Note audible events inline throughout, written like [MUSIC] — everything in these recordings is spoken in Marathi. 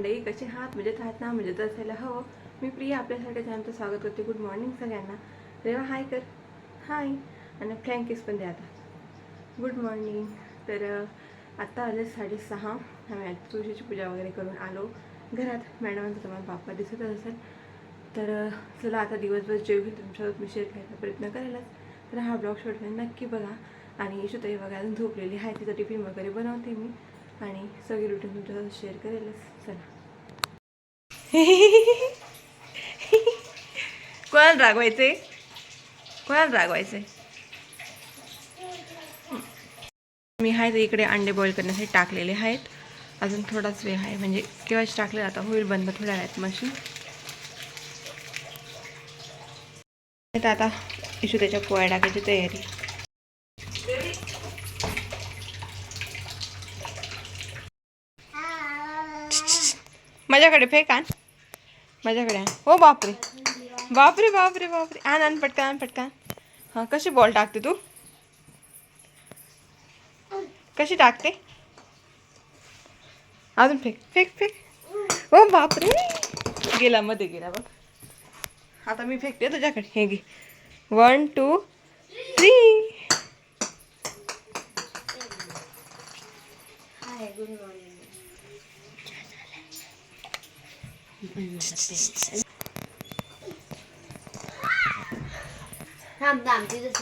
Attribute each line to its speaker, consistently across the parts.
Speaker 1: मंडळी कसे हात मजेत आहात ना म्हणजे असायला हवं. मी प्रिया आपल्यासाठी त्यांचं स्वागत करते. गुड मॉर्निंग सगळ्यांना. तेव्हा हाय कर. हाय आणि फ्रँकीस पण द्या आता. गुड मॉर्निंग तर आत्ता आले साडेसहा. आम्ही तुळशीची पूजा वगैरे करून आलो. घरात मॅडमांचा तुम्हाला बाप्पा दिसतच असेल. तर चला आता दिवसभर जे होईल तुमच्यासोबत मी शेअर करायचा प्रयत्न करायलाच तर हा ब्लॉग शॉर्टमध्ये नक्की बघा. आणि यशोताई बघा अजून झोपलेली आहे. तिचा टिफिन वगैरे बनवते मी. आणि सगळी रुटीन तुमच्यासोबत शेअर करेलच. चला. कोणाला रागवायचे कोणाला रागवायचे मी आहे इकडे अंडे बॉईल करण्यासाठी टाकलेले आहेत. अजून थोडाच वेळ आहे. म्हणजे केव्हाच टाकले आता होईल बंद. थोड्या वेळात मशीन. तर आता इशू त्याच्या पोळ्या टाकायची तयारी. माझ्याकडे फेक आण. माझ्याकडे आण. बापरे. बापरे बापरे बापरे. आण आण, पटकन आण, पटकन. हाँ, कशी बॉल टाकते तू? कशी टाकते? अजून फेक फेक फेक. हो, बापरे. गेला, मध्ये गेला बघ. आता मी फेकते तुझ्याकडे. हे घे. वन टू थ्री
Speaker 2: थांब थांब तिथंच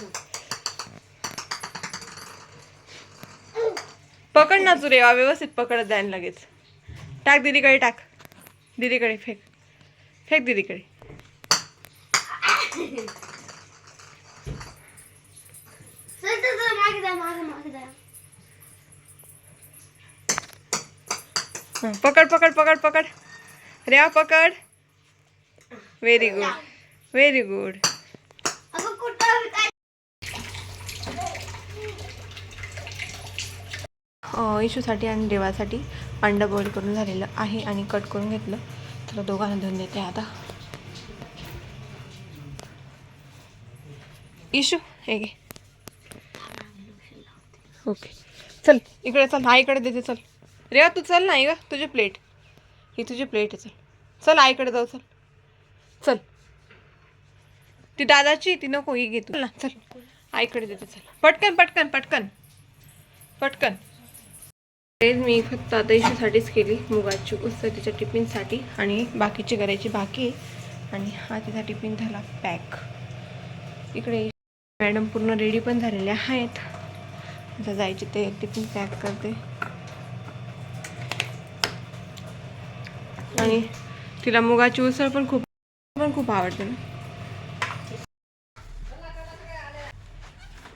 Speaker 1: पकड ना तू रेवा व्यवस्थित पकडत जाईन लगेच. टाक दीदीकडे टाक. दीदीकडे फेक. फेक दीदीकडे.
Speaker 2: चल चल चल मागे जा मागे मागे जा.
Speaker 1: हं, पकड पकड पकड पकड. रेवा पकड. व्हेरी गुड व्हेरी गुड इशूसाठी आणि देवासाठी अंडा बॉईल करून झालेलं आहे आणि कट करून घेतलं. तर दोघांना धुवून देते आता. इशू हे घे. ओके चल इकडे चल आईकडे देते चल. रेवा तू चल नाही ग तुझी प्लेट ही तुझी प्लेट आहे चल. चल आईकडे जाऊ चल. चल. ती दादाची ती नको ही घे तू. ना चल. आईकडे देते चल. पटकन पटकन पटकन. पटकन. मी फक्त आता इशूसाठीच केली मुगाची उसळ तिच्या टिफिनसाठी. आणि बाकीची करायची बाकी आणि हा तिचा टिफिन झाला पॅक. इकडे मॅडम पूर्ण रेडी पण झालेल्या आहेत. आता जायची ते टिफिन पॅक करते. आणि तिला मुगाची उसळ पण खूप पण खूप आवडते ना.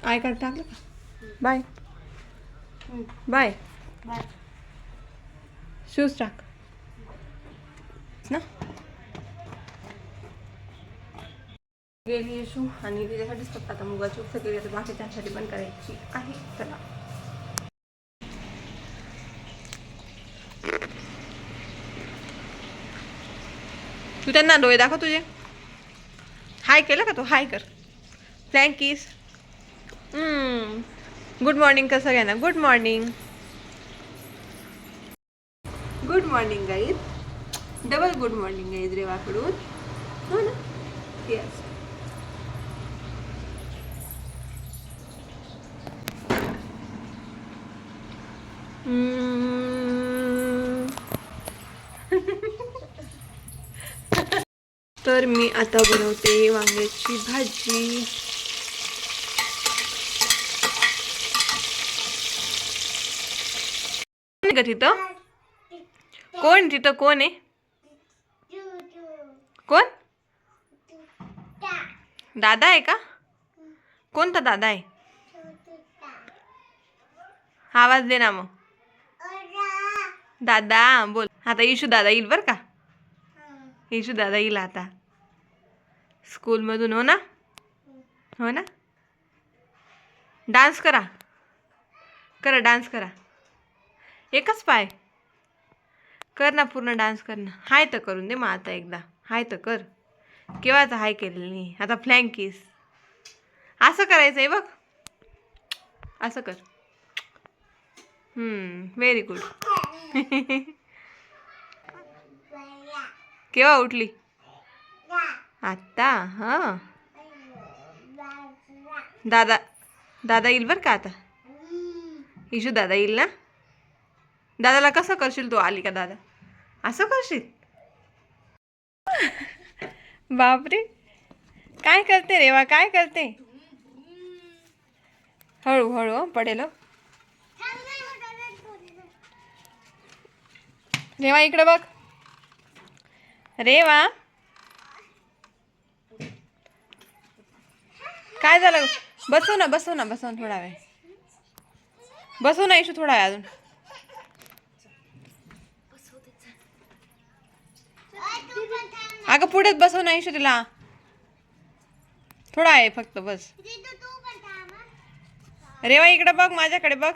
Speaker 1: आय कार्ड टाकलं का? बाय. बाय.
Speaker 2: बाय
Speaker 1: शूज टाक. ना? गेली येशू आणि तिच्यासाठीच फक्त आता मुगाची उपसं केली तर बाकी त्यासाठी पण करायची आहे. चला. तू त्यांना डोळे दाखव तुझे. हाय केलं का तू? हाय कर. फ्लँकीस गुड मॉर्निंग कर सगळ्यांना. Good morning good morning guys double good morning guys रेवाकडून हो ना येस तर मी आता बनवते वांग्याची भाजी. कोण का तिथं? कोण तिथं? कोण आहे? कोण? दादा आहे का? कोणता दादा आहे? आवाज दे ना मग. दादा बोल. आता इशू दादा येईल बरं का? येशू दादा येईल आता. स्कूलमधून हो ना? हो ना? डान्स करा. करा डान्स करा. एकच पाय. कर ना पूर्ण डान्स कर ना. हाय तर करून दे मग आता एकदा. हाय तर कर. केव्हाच हाय केलेलं नाही. आता फ्लँकीस असं करायचं आहे बघ. असं कर. व्हेरी गुड [LAUGHS] केव्हा उठली? आत्ता हां. दादा. दादा येईल बरं का आता? इशू दादा येईल ना? दादाला कसं करशील तू? आली का दादा? असं करशील? बापरे. काय करते रेवा काय करते? हळू हळू हं, पडेल. रेवा इकडे बघ. रेवा काय झालं? बसू ना बसव ना बसून ना थोडा वेळ. बसव ना इशू थोडा वेळ अजून. अगं पुढेच बसव ना इशू तिला. थोडा आहे फक्त बस. रेवा इकडे बघ माझ्याकडे बघ.